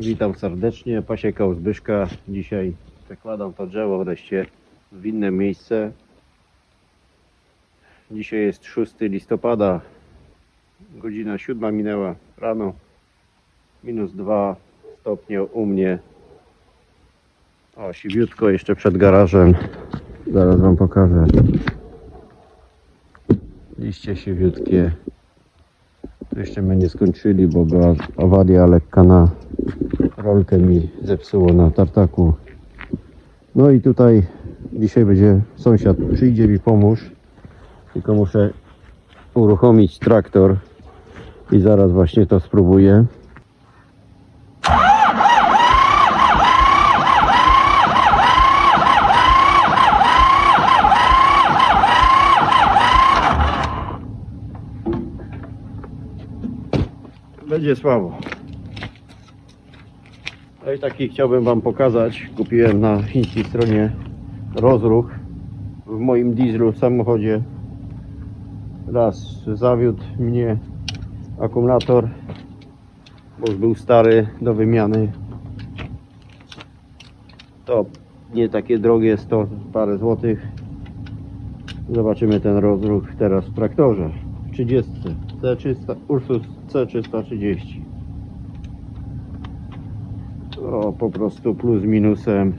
Witam serdecznie, pasieka u Zbyszka. Dzisiaj przekładam to drzewo wreszcie w inne miejsce. Dzisiaj jest 6 listopada, godzina 7 minęła rano, minus 2 stopnie u mnie. O, siwiutko jeszcze przed garażem, zaraz Wam pokażę. Liście siwiutkie. Tu jeszcze my nie skończyli, bo była awaria lekka na rolkę mi zepsuło na tartaku. No i tutaj dzisiaj będzie sąsiad przyjdzie mi pomóż. Tylko muszę uruchomić traktor i zaraz właśnie to spróbuję. Będzie słabo. No i taki chciałbym Wam pokazać. Kupiłem na chińskiej stronie rozruch w moim dieslu w samochodzie. Raz zawiódł mnie akumulator, bo już był stary do wymiany. To nie takie drogie, 100 parę złotych. Zobaczymy ten rozruch teraz w traktorze. W 30. C300, Ursus C330. O, po prostu plus minusem.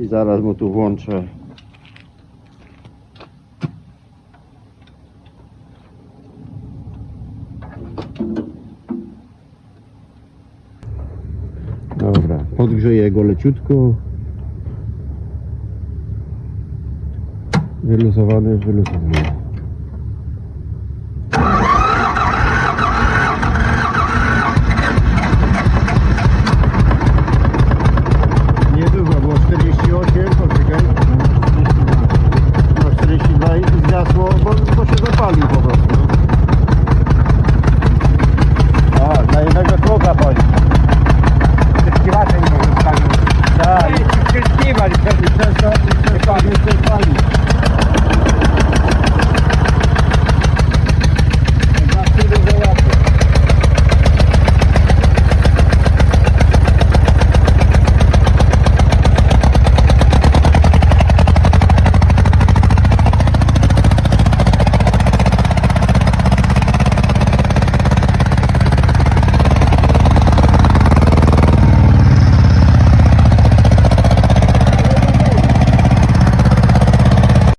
I zaraz mu tu włączę. Dobra, podgrzeję go leciutko. Wyluzowany, wyluzowany.